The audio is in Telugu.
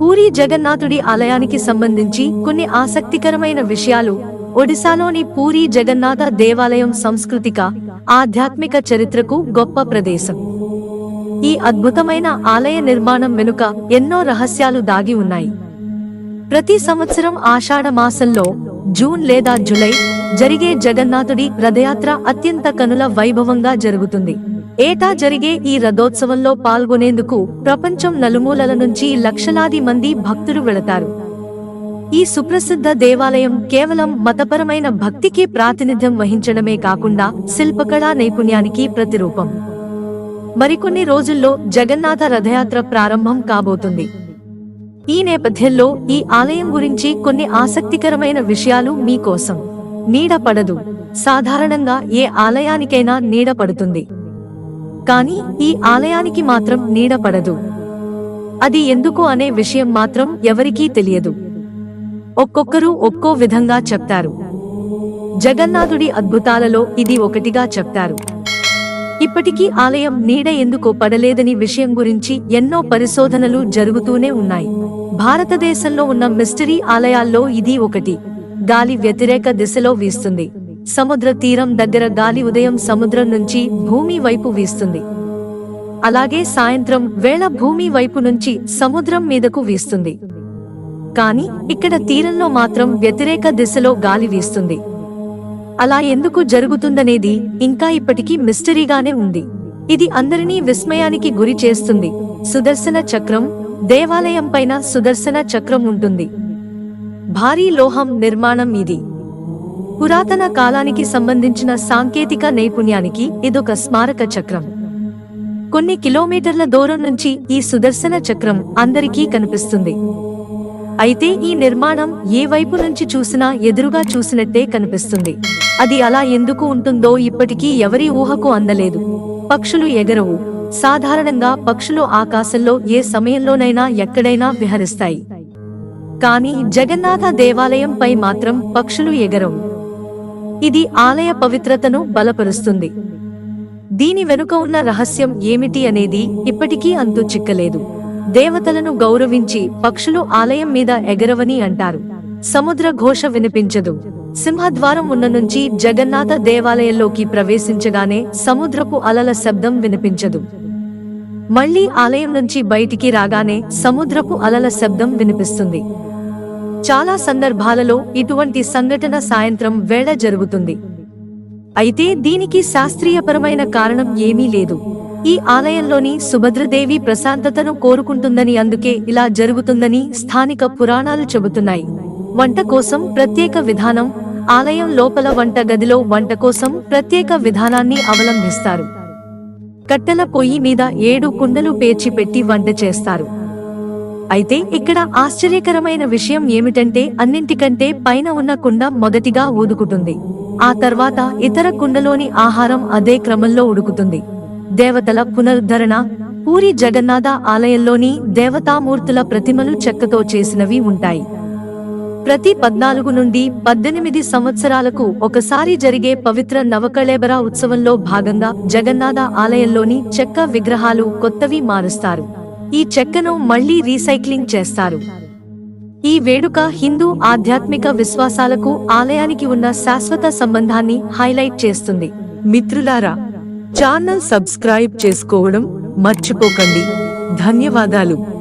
పూరి జగన్నాథుడి ఆలయానికి సంబంధించి కొన్ని ఆసక్తికరమైన విషయాలు. ఒడిశాలోని పూరి జగన్నాథ దేవాలయం సాంస్కృతిక ఆధ్యాత్మిక చరిత్రకు గొప్ప ప్రదేశం. ఈ అద్భుతమైన ఆలయ నిర్మాణం వెనుక ఎన్నో రహస్యాలు దాగి ఉన్నాయి. ప్రతి సంవత్సరం ఆషాఢ మాసంలో జూన్ లేదా జులై జరిగే జగన్నాథుడి రథయాత్ర అత్యంత కనుల వైభవంగా జరుగుతుంది. ఏటా జరిగే ఈ రథోత్సవంలో పాల్గొనేందుకు ప్రపంచం నలుమూలల నుంచి లక్షలాది మంది భక్తులు వెళతారు. ఈ సుప్రసిద్ధ దేవాలయం కేవలం మతపరమైన భక్తికి ప్రాతినిధ్యం వహించడమే కాకుండా శిల్పకళా నైపుణ్యానికి ప్రతిరూపం. మరికొన్ని రోజుల్లో జగన్నాథ రథయాత్ర ప్రారంభం కాబోతుంది. ఈ నేపథ్యంలో ఈ ఆలయం గురించి కొన్ని ఆసక్తికరమైన విషయాలు మీకోసం. నీడ పడదు. సాధారణంగా ఏ ఆలయానికైనా నీడ పడుతుంది. కానీ ఈ ఆలయానికి మాత్రం నీడ పడదు. అది ఎందుకు అనే విషయం మాత్రం ఎవరికీ తెలియదు. ఒక్కొక్కరు ఒక్కో విధంగా చెప్తారు. జగన్నాథుడి అద్భుతాలలో ఇది ఒకటిగా చెప్తారు. ఇప్పటికీ ఆలయం నీడ ఎందుకు పడలేదని విషయం గురించి ఎన్నో పరిశోధనలు జరుగుతూనే ఉన్నాయి. భారతదేశంలో ఉన్న మిస్టరీ ఆలయాల్లో ఇది ఒకటి. గాలి వ్యతిరేక దిశలో వీస్తుంది. సముద్ర తీరం దగ్గర గాలి ఉదయం సముద్రం నుంచి భూమి వైపు వీస్తుంది. అలాగే సాయంత్రం వేళ భూమి వైపు నుంచి సముద్రం మీదకు వీస్తుంది. కానీ ఇక్కడ తీరంలో మాత్రం వ్యతిరేక దిశలో గాలి వీస్తుంది. అలా ఎందుకు జరుగుతుందనేది ఇంకా ఇప్పటికీ మిస్టరీగానే ఉంది. ఇది అందరినీ విస్మయానికి గురి చేస్తుంది. సుదర్శన చక్రం దేవాలయం పైన సుదర్శన చక్రం ఉంటుంది. భారీ లోహం నిర్మాణం ఇది. పురాతన కాలానికి సంబంధించిన సాంకేతిక నైపుణ్యానికి ఇదొక స్మారక చక్రం. కొన్ని కిలోమీటర్ల దూరం నుంచి ఈ సుదర్శన చక్రం అందరికీ కనిపిస్తుంది. అయితే ఈ నిర్మాణం ఏ వైపు నుంచి చూసినా ఎదురుగా చూసినట్టే కనిపిస్తుంది. అది అలా ఎందుకు ఉంటుందో ఇప్పటికీ ఎవరి ఊహకు అందలేదు. పక్షులు ఎగరవు. సాధారణంగా పక్షులు ఆకాశంలో ఏ సమయంలోనైనా ఎక్కడైనా విహరిస్తాయి. కానీ జగన్నాథ దేవాలయం పై మాత్రం పక్షులు ఎగరవు. ఇది ఆలయ పవిత్రతను బలపరుస్తుంది. దీని వెనుక ఉన్న రహస్యం ఏమిటి అనేది ఇప్పటికీ అంతు చిక్కలేదు. దేవతలను గౌరవించి పక్షులు ఆలయం మీద ఎగరవని అంటారు. సముద్ర ఘోష వినిపించదు. సింహద్వారం ఉన్న నుంచి జగన్నాథ దేవాలయంలోకి ప్రవేశించగానే సముద్రపు అలల శబ్దం వినిపించదు. మళ్ళీ ఆలయం నుంచి బయటికి రాగానే సముద్రపు అలల శబ్దం వినిపిస్తుంది. చాలా సందర్భాలలో ఇటువంటి సంఘటన సాయంత్రం వేళ జరుగుతుంది. అయితే దీనికి శాస్త్రీయపరమైన కారణం ఏమీ లేదు. ఈ ఆలయంలోని సుభద్రదేవి ప్రశాంతతను కోరుకుంటుందని అందుకే ఇలా జరుగుతుందని స్థానిక పురాణాలు చెబుతున్నాయి. వంట కోసం ప్రత్యేక విధానం ఆలయం లోపల వంట గదిలో వంట కోసం ప్రత్యేక విధానాన్ని అవలంబిస్తారు కట్టెల పొయ్యి మీద ఏడు కుండలు పేర్చి పెట్టి వంట చేస్తారు. అయితే ఇక్కడ ఆశ్చర్యకరమైన విషయం ఏమిటంటే అన్నింటికంటే పైన ఉన్న కుండ మొదటిగా ఊదుకుతుంది ఆ తర్వాత ఇతర కుండలోని ఆహారం అదే క్రమంలో ఉడుకుతుంది. దేవతల పునరుద్ధరణ పూరి జగన్నాథ ఆలయంలోని దేవతామూర్తుల ప్రతిమలు చెక్కతో చేసినవి ఉంటాయి. ప్రతి పద్నాలుగు నుండి పద్దెనిమిది సంవత్సరాలకు ఒకసారి జరిగే పవిత్ర నవకళేబరా ఉత్సవంలో భాగంగా జగన్నాథ ఆలయంలోని చెక్క విగ్రహాలు కొత్తవి మారుస్తారు. ఈ చెక్కను మళ్ళీ రీసైక్లింగ్ చేస్తారు. ఈ వేడుక హిందూ ఆధ్యాత్మిక విశ్వాసాలకు ఆలయానికి ఉన్న శాశ్వత సంబంధాన్ని హైలైట్ చేస్తుంది. మిత్రులారా ఛానల్ సబ్స్క్రైబ్ చేసుకోవడం మర్చిపోకండి. ధన్యవాదాలు.